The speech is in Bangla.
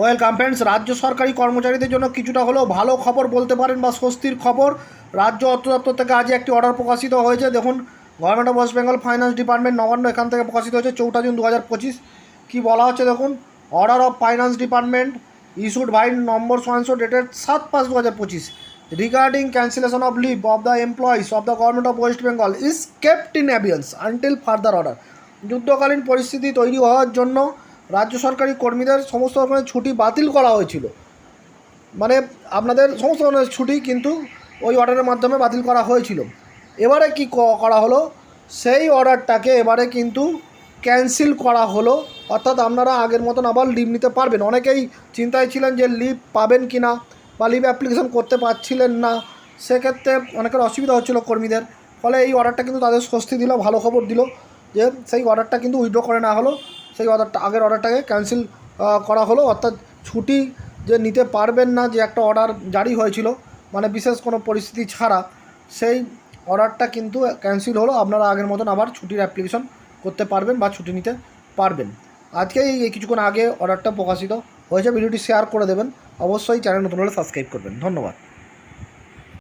ওয়েলকাম ফ্রেন্ডস, রাজ্য সরকারি কর্মচারীদের জন্য কিছুটা হলেও ভালো খবর বলতে পারেন বা স্বস্তির খবর। রাজ্য অর্থ দপ্তর থেকে আজ একটি অর্ডার প্রকাশিত হয়েছে। দেখুন government of West Bengal finance department Nabanna, এখান থেকে প্রকাশিত হয়েছে চৌঠা জুন দু হাজার পঁচিশ। কী বলা হচ্ছে দেখুন? Order of finance department issued by number সোয়ানশো dated সাত পাঁচ দু হাজার পঁচিশ। Regarding cancellation of leave of the employees of the government of West Bengal is kept in abeyance until further order যুদ্ধকালীন পরিস্থিতি তৈরি হওয়ার জন্য রাজ্য সরকারি কর্মীদের সমস্ত রকমের ছুটি বাতিল করা হয়েছিল। মানে আপনাদের সমস্ত ধরনের ছুটি কিন্তু ওই অর্ডারের মাধ্যমে বাতিল করা হয়েছিল। এবারে কি করা হলো? সেই অর্ডারটাকে এবারে কিন্তু ক্যান্সেল করা হলো। অর্থাৎ আপনারা আগের মতন আবার লিভ নিতে পারবেন। অনেকেই চিন্তায় ছিলেন যে লিভ পাবেন কি না বা লিভ অ্যাপ্লিকেশন করতে পারছিলেন না। সেক্ষেত্রে অনেকের অসুবিধা হচ্ছিল কর্মীদের। ফলে এই অর্ডারটা কিন্তু তাদের স্বস্তি দিল, ভালো খবর দিল যে সেই অর্ডারটা কিন্তু উইড্রো করে নেওয়া হলো। সেই অর্ডারটা আগের অর্ডারটাকে ক্যান্সেল করা হলো। অর্থাৎ ছুটি যে নিতে পারবেন না, যে একটা অর্ডার জারি হয়েছিল মানে বিশেষ কোনো পরিস্থিতি ছাড়া, সেই অর্ডারটা কিন্তু ক্যান্সেল হলো। আপনারা আগের মতন আবার ছুটির অ্যাপ্লিকেশন করতে পারবেন বা ছুটি নিতে পারবেন। আজকে এই কিছুক্ষণ আগে অর্ডারটা প্রকাশিত হয়েছে। ভিডিওটি শেয়ার করে দেবেন। অবশ্যই চ্যানেল নতুন হলে সাবস্ক্রাইব করবেন। ধন্যবাদ।